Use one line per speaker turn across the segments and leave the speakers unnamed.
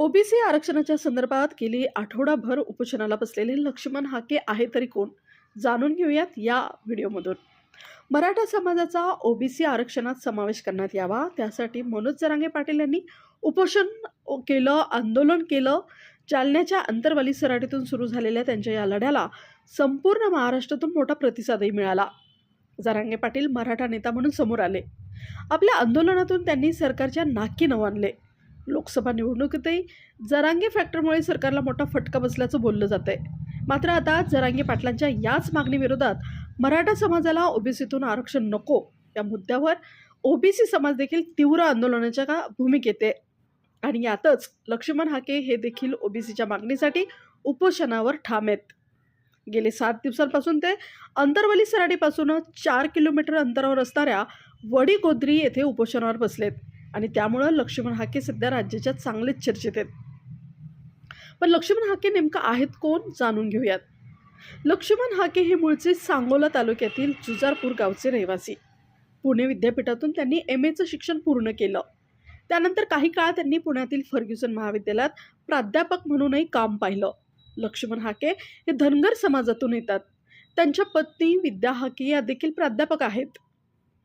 OBC आरक्षणाच्या संदर्भात गेली आठवडाभर उपोषणाला बसलेले लक्ष्मण हाके आहे तरी कोण? जाणून घेऊयात या व्हिडिओमधून. मराठा समाजाचा ओबीसी आरक्षणात समावेश करण्यात यावा त्यासाठी मनोज जरांगे पाटील यांनी उपोषण केलं आंदोलन केलं. जालन्याच्या अंतरवाली सराटीतून सुरू झालेल्या त्यांच्या या लढ्याला संपूर्ण महाराष्ट्रातून मोठा प्रतिसादही मिळाला. जरांगे पाटील मराठा नेता म्हणून समोर आले. आपल्या आंदोलनातून त्यांनी सरकारच्या नाकी नवानले लोकसभा निवडणुकीतही जरांगे फॅक्टरमुळे सरकारला मोठा फटका बसल्याचं बोललं जात आहे मात्र आता जरांगे पाटलांच्या याच मागणीविरोधात मराठा समाजाला ओबीसीतून आरक्षण नको या मुद्द्यावर ओबीसी समाज देखील तीव्र आंदोलनाच्या का भूमिकेत आहे आणि यातच लक्ष्मण हाके हे देखील ओबीसीच्या मागणीसाठी उपोषणावर ठाम आहेत. गेले सात दिवसांपासून ते अंतरवली सराडीपासून चार किलोमीटर अंतरावर असणाऱ्या वडी गोद्री येथे उपोषणावर बसलेत. आणि त्यामुळं लक्ष्मण हाके सध्या राज्याच्या चांगलेच चर्चेत आहेत. पण लक्ष्मण हाके नेमकं आहेत कोण जाणून घेऊयात. लक्ष्मण हाके हे मूळचे सांगोला तालुक्यातील जुजारपूर गावचे रहिवासी. पुणे विद्यापीठातून त्यांनी एम एचं शिक्षण पूर्ण केलं. त्यानंतर काही काळ त्यांनी पुण्यातील फर्ग्युसन महाविद्यालयात प्राध्यापक म्हणूनही काम पाहिलं. लक्ष्मण हाके हे धनगर समाजातून येतात. त्यांच्या पत्नी विद्या हाके या देखील प्राध्यापक आहेत.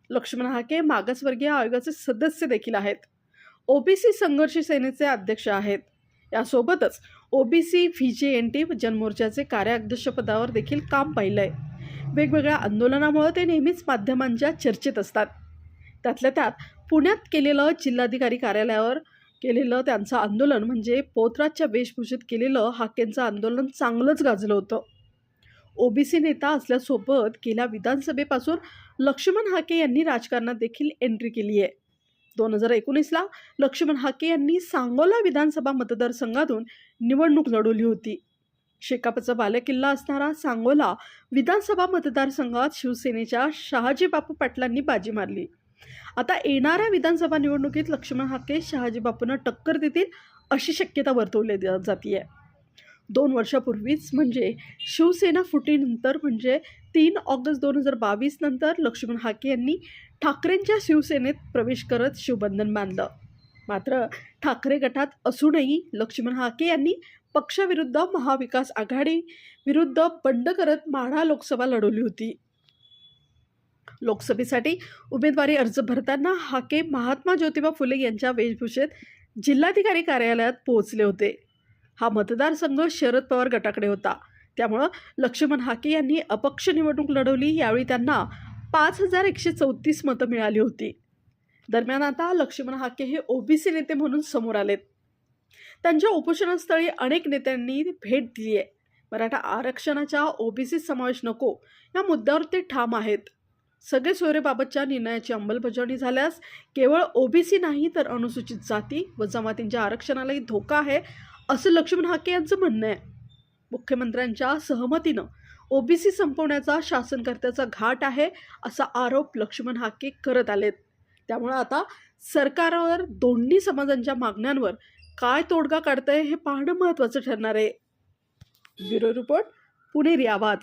लक्ष्मण हाके मागासवर्गीय आयोगाचे सदस्य देखील आहेत. ओबीसी संघर्ष सेनेचे अध्यक्ष आहेत. यासोबतच OBC V J N T जनमोर्चाचे कार्याध्यक्षपदावर देखील काम पाहिलं आहे वेगवेगळ्या आंदोलनामुळे ते नेहमीच माध्यमांच्या चर्चेत असतात. त्यातल्या त्यात पुण्यात केलेलं जिल्हाधिकारी कार्यालयावर केलेलं त्यांचं आंदोलन म्हणजे पोतराजच्या वेशभूषेत केलेलं हाकेंचं आंदोलन चांगलंच गाजलं होतं. ओबीसी नेता असल्यासोबत गेल्या विधानसभेपासून लक्ष्मण हाके यांनी राजकारणात देखील एंट्री केली आहे. दोन हजार एकोणीसला लक्ष्मण हाके यांनी सांगोला विधानसभा मतदारसंघातून निवडणूक लढवली होती. शेकापचा बालेकिल्ला असणारा सांगोला विधानसभा मतदारसंघात शिवसेनेच्या शहाजी बापू पाटलांनी बाजी मारली. आता येणाऱ्या विधानसभा निवडणुकीत लक्ष्मण हाके शहाजी बापूंना टक्कर देतील अशी शक्यता वर्तवली जाते दोन वर्षापूर्वीच म्हणजे शिवसेना फुटीनंतर म्हणजे तीन ऑगस्ट दोन हजार बावीस नंतर लक्ष्मण हाके यांनी ठाकरेंच्या शिवसेनेत प्रवेश करत शिवबंधन बांधलं. मात्र ठाकरे गटात असूनही लक्ष्मण हाके यांनी पक्षाविरुद्ध महाविकास आघाडी विरुद्ध बंड करत माढा लोकसभा लढवली होती. लोकसभेसाठी उमेदवारी अर्ज भरताना हाके महात्मा ज्योतिबा फुले यांच्या वेशभूषेत जिल्हाधिकारी कार्यालयात पोहोचले होते. हा मतदारसंघ शरद पवार गटाकडे होता. त्यामुळं लक्ष्मण हाके यांनी अपक्ष निवडणूक लढवली. यावेळी त्यांना पाच हजार एकशे चौतीस मतं मिळाली होती. दरम्यान आता लक्ष्मण हाके हे ओबीसी नेते म्हणून समोर आलेत. त्यांच्या उपोषणस्थळी अनेक नेत्यांनी भेट दिली आहे मराठा आरक्षणाच्या ओबीसी समावेश नको या मुद्द्यावर ते ठाम आहेत. सगळे सोयरेबाबतच्या निर्णयाची अंमलबजावणी झाल्यास केवळ ओबीसी नाही तर अनुसूचित जाती व जमातींच्या आरक्षणालाही धोका आहे असं लक्ष्मण हाके यांचं म्हणणं आहे. मुख्यमंत्र्यांच्या सहमतीनं ओबीसी संपवण्याचा शासनकर्त्याचा घाट आहे असा आरोप लक्ष्मण हाके करत आलेत. त्यामुळे आता सरकारवर दोन्ही समाजांच्या मागण्यांवर काय तोडगा काढतंय हे पाहणं महत्त्वाचं ठरणार आहे. ब्युरो रिपोर्ट पुणेरी आवाज.